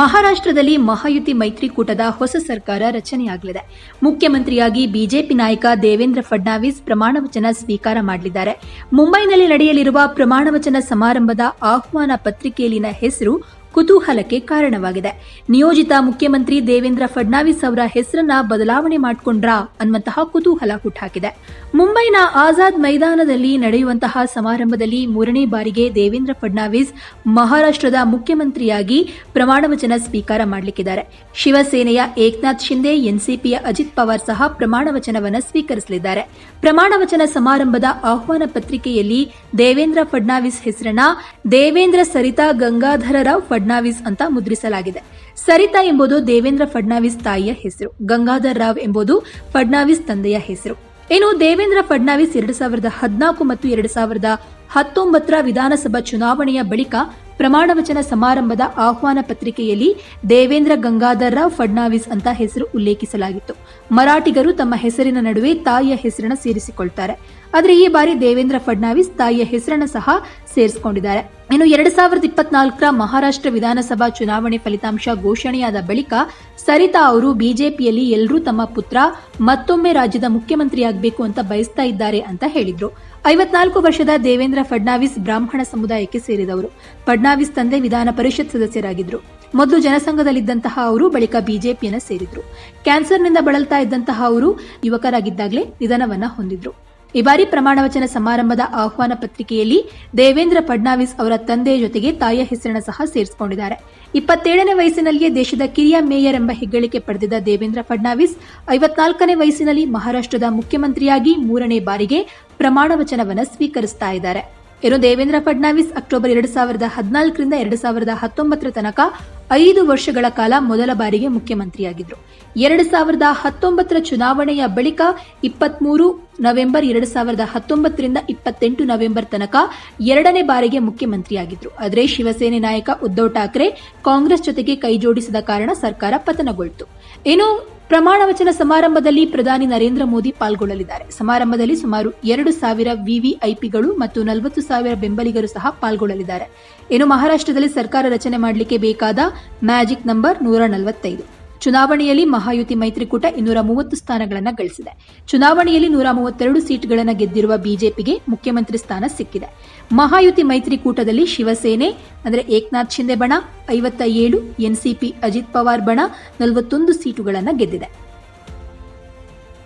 ಮಹಾರಾಷ್ಟ್ರದಲ್ಲಿ ಮಹಾಯುತಿ ಮೈತ್ರಿಕೂಟದ ಹೊಸ ಸರ್ಕಾರ ರಚನೆಯಾಗಲಿದೆ. ಮುಖ್ಯಮಂತ್ರಿಯಾಗಿ ಬಿಜೆಪಿ ನಾಯಕ ದೇವೇಂದ್ರ ಫಡ್ನಾವಿಸ್ ಪ್ರಮಾಣವಚನ ಸ್ವೀಕಾರ ಮಾಡಲಿದ್ದಾರೆ. ಮುಂಬೈನಲ್ಲಿ ನಡೆಯಲಿರುವ ಪ್ರಮಾಣವಚನ ಸಮಾರಂಭದ ಆಹ್ವಾನ ಪತ್ರಿಕೆಯಲ್ಲಿನ ಹೆಸರು ಕುತೂಹಲಕ್ಕೆ ಕಾರಣವಾಗಿದೆ. ನಿಯೋಜಿತ ಮುಖ್ಯಮಂತ್ರಿ ದೇವೇಂದ್ರ ಫಡ್ನಾವಿಸ್ ಅವರ ಹೆಸರನ್ನ ಬದಲಾವಣೆ ಮಾಡಿಕೊಂಡ್ರಾ ಅನ್ನುವಂತಹ ಕುತೂಹಲ ಹುಟ್ಟಾಕಿದೆ ಮುಂಬೈನ ಆಜಾದ್ ಮೈದಾನದಲ್ಲಿ ನಡೆಯುವಂತಹ ಸಮಾರಂಭದಲ್ಲಿ ಮೂರನೇ ಬಾರಿಗೆ ದೇವೇಂದ್ರ ಫಡ್ನಾವಿಸ್ ಮಹಾರಾಷ್ಟ್ರದ ಮುಖ್ಯಮಂತ್ರಿಯಾಗಿ ಪ್ರಮಾಣವಚನ ಸ್ವೀಕಾರ ಮಾಡಲಿಕ್ಕಿದ್ದಾರೆ. ಶಿವಸೇನೆಯ ಏಕನಾಥ್ ಶಿಂದೆ, ಎನ್ಸಿಪಿಯ ಅಜಿತ್ ಪವಾರ್ ಸಹ ಪ್ರಮಾಣವಚನವನ್ನು ಸ್ವೀಕರಿಸಲಿದ್ದಾರೆ. ಪ್ರಮಾಣವಚನ ಸಮಾರಂಭದ ಆಹ್ವಾನ ಪತ್ರಿಕೆಯಲ್ಲಿ ದೇವೇಂದ್ರ ಫಡ್ನಾವಿಸ್ ಹೆಸರನ್ನ ದೇವೇಂದ್ರ ಸರಿತಾ ಗಂಗಾಧರರಾವ್ ಫಡ್ನಾವಿಸ್ ಅಂತ ಮುದ್ರಿಸಲಾಗಿದೆ. ಸರಿತಾ ಎಂಬುದು ದೇವೇಂದ್ರ ಫಡ್ನಾವಿಸ್ ತಾಯಿಯ ಹೆಸರು. ಗಂಗಾಧರ್ ರಾವ್ ಎಂಬುದು ಫಡ್ನಾವಿಸ್ ತಂದೆಯ ಹೆಸರು. ಇನ್ನು ದೇವೇಂದ್ರ ಫಡ್ನಾವಿಸ್ ಎರಡು ಸಾವಿರದ ಹದಿನಾಲ್ಕು ಮತ್ತು ಎರಡು ಸಾವಿರದ ಹತ್ತೊಂಬತ್ತರ ವಿಧಾನಸಭಾ ಚುನಾವಣೆಯ ಬಳಿಕ ಪ್ರಮಾಣವಚನ ಸಮಾರಂಭದ ಆಹ್ವಾನ ಪತ್ರಿಕೆಯಲ್ಲಿ ದೇವೇಂದ್ರ ಗಂಗಾಧರ್ ರಾವ್ ಫಡ್ನಾವಿಸ್ ಅಂತ ಹೆಸರು ಉಲ್ಲೇಖಿಸಲಾಗಿತ್ತು. ಮರಾಠಿಗರು ತಮ್ಮ ಹೆಸರಿನ ನಡುವೆ ತಾಯಿಯ ಹೆಸರನ್ನ ಸೇರಿಸಿಕೊಳ್ತಾರೆ. ಆದರೆ ಈ ಬಾರಿ ದೇವೇಂದ್ರ ಫಡ್ನಾವಿಸ್ ತಾಯಿಯ ಹೆಸರನ್ನ ಸಹ ಸೇರಿಸಿಕೊಂಡಿದ್ದಾರೆ. ಇನ್ನು ಎರಡ್ ಸಾವಿರದ ಇಪ್ಪತ್ನಾಲ್ಕರ ಮಹಾರಾಷ್ಟ್ರ ವಿಧಾನಸಭಾ ಚುನಾವಣೆ ಫಲಿತಾಂಶ ಘೋಷಣೆಯಾದ ಬಳಿಕ ಸರಿತಾ ಅವರು ಬಿಜೆಪಿಯಲ್ಲಿ ಎಲ್ಲರೂ ತಮ್ಮ ಪುತ್ರ ಮತ್ತೊಮ್ಮೆ ರಾಜ್ಯದ ಮುಖ್ಯಮಂತ್ರಿಯಾಗಬೇಕು ಅಂತ ಬಯಸ್ತಾ ಇದ್ದಾರೆ ಅಂತ ಹೇಳಿದ್ರು. ಐವತ್ನಾಲ್ಕು ವರ್ಷದ ದೇವೇಂದ್ರ ಫಡ್ನಾವಿಸ್ ಬ್ರಾಹ್ಮಣ ಸಮುದಾಯಕ್ಕೆ ಸೇರಿದವರು. ಫಡ್ನಾವಿಸ್ ತಂದೆ ವಿಧಾನ ಪರಿಷತ್ ಸದಸ್ಯರಾಗಿದ್ದರು ಮೊದಲು ಜನಸಂಘದಲ್ಲಿದ್ದಂತಹ ಅವರು ಬಳಿಕ ಬಿಜೆಪಿಯನ್ನು ಸೇರಿದ್ರು. ಕ್ಯಾನ್ಸರ್ನಿಂದ ಬಳಲ್ತಾ ಇದ್ದಂತಹ ಅವರು ಯುವಕರಾಗಿದ್ದಾಗಲೇ ನಿಧನವನ್ನ ಹೊಂದಿದ್ರು. ಈ ಬಾರಿ ಪ್ರಮಾಣವಚನ ಸಮಾರಂಭದ ಆಹ್ವಾನ ಪತ್ರಿಕೆಯಲ್ಲಿ ದೇವೇಂದ್ರ ಫಡ್ನಾವಿಸ್ ಅವರ ತಂದೆ ಜೊತೆಗೆ ತಾಯಿಯ ಹೆಸರನ್ನ ಸಹ ಸೇರಿಸಿಕೊಂಡಿದ್ದಾರೆ. ಇಪ್ಪತ್ತೇಳನೇ ವಯಸ್ಸಿನಲ್ಲಿಯೇ ದೇಶದ ಕಿರಿಯ ಮೇಯರ್ ಎಂಬ ಹೆಗ್ಗಳಿಕೆ ಪಡೆದಿದ್ದ ದೇವೇಂದ್ರ ಫಡ್ನಾವಿಸ್ ಐವತ್ನಾಲ್ಕನೇ ವಯಸ್ಸಿನಲ್ಲಿ ಮಹಾರಾಷ್ಟ್ರದ ಮುಖ್ಯಮಂತ್ರಿಯಾಗಿ ಮೂರನೇ ಬಾರಿಗೆ ಪ್ರಮಾಣವಚನವನ್ನು ಸ್ವೀಕರಿಸ್ತಾ ಇದ್ದಾರೆ. ಇನ್ನು ದೇವೇಂದ್ರ ಫಡ್ನಾವಿಸ್ ಅಕ್ಟೋಬರ್ ಎರಡು ಸಾವಿರದ ಹದಿನಾಲ್ಕರಿಂದ ಎರಡು ಸಾವಿರದ ಹತ್ತೊಂಬತ್ತರ ತನಕ ಐದು ವರ್ಷಗಳ ಕಾಲ ಮೊದಲ ಬಾರಿಗೆ ಮುಖ್ಯಮಂತ್ರಿಯಾಗಿದ್ದರು ಎರಡು ಸಾವಿರದ ಹತ್ತೊಂಬತ್ತರ ಚುನಾವಣೆಯ ಬಳಿಕ ಇಪ್ಪತ್ಮೂರು ನವೆಂಬರ್, ಎರಡು ಸಾವಿರದ ಹತ್ತೊಂಬತ್ತರಿಂದ ಇಪ್ಪತ್ತೆಂಟು ನವೆಂಬರ್ ತನಕ ಎರಡನೇ ಬಾರಿಗೆ ಮುಖ್ಯಮಂತ್ರಿಯಾಗಿದ್ದರು ಆದರೆ ಶಿವಸೇನೆ ನಾಯಕ ಉದ್ದವ್ ಠಾಕ್ರೆ ಕಾಂಗ್ರೆಸ್ ಜೊತೆಗೆ ಕೈಜೋಡಿಸಿದ ಕಾರಣ ಸರ್ಕಾರ ಪತನಗೊಳ್ತು. ಇನ್ನು ಪ್ರಮಾಣ ವಚನ ಸಮಾರಂಭದಲ್ಲಿ ಪ್ರಧಾನಿ ನರೇಂದ್ರ ಮೋದಿ ಪಾಲ್ಗೊಳ್ಳಲಿದ್ದಾರೆ. ಸಮಾರಂಭದಲ್ಲಿ ಸುಮಾರು ಎರಡು ಸಾವಿರ ವಿವಿಐಪಿಗಳು ಮತ್ತು ನಲವತ್ತು ಸಾವಿರ ಬೆಂಬಲಿಗರು ಸಹ ಪಾಲ್ಗೊಳ್ಳಲಿದ್ದಾರೆ. ಇನ್ನು ಮಹಾರಾಷ್ಟ್ರದಲ್ಲಿ ಸರ್ಕಾರ ರಚನೆ ಮಾಡಲಿಕ್ಕೆ ಬೇಕಾದ ಮ್ಯಾಜಿಕ್ ನಂಬರ್ ನೂರ ನಲವತ್ತೈದು. ಚುನಾವಣೆಯಲ್ಲಿ ಮಹಾಯುತಿ ಮೈತ್ರಿಕೂಟ ಇನ್ನೂರ ಮೂವತ್ತು ಸ್ಥಾನಗಳನ್ನು ಗಳಿಸಿದೆ. ಚುನಾವಣೆಯಲ್ಲಿ ನೂರ ಮೂವತ್ತೆರಡು ಸೀಟ್ಗಳನ್ನು ಗೆದ್ದಿರುವ ಬಿಜೆಪಿಗೆ ಮುಖ್ಯಮಂತ್ರಿ ಸ್ಥಾನ ಸಿಕ್ಕಿದೆ. ಮಹಾಯುತಿ ಮೈತ್ರಿಕೂಟದಲ್ಲಿ ಶಿವಸೇನೆ, ಅಂದರೆ ಏಕನಾಥ್ ಶಿಂದೆ ಬಣ ಐವತ್ತ ಏಳು ಎನ್ಸಿಪಿ ಅಜಿತ್ ಪವಾರ್ ಬಣ, ನಲವತ್ತೊಂದು ಸೀಟುಗಳನ್ನು ಗೆದ್ದಿದೆ.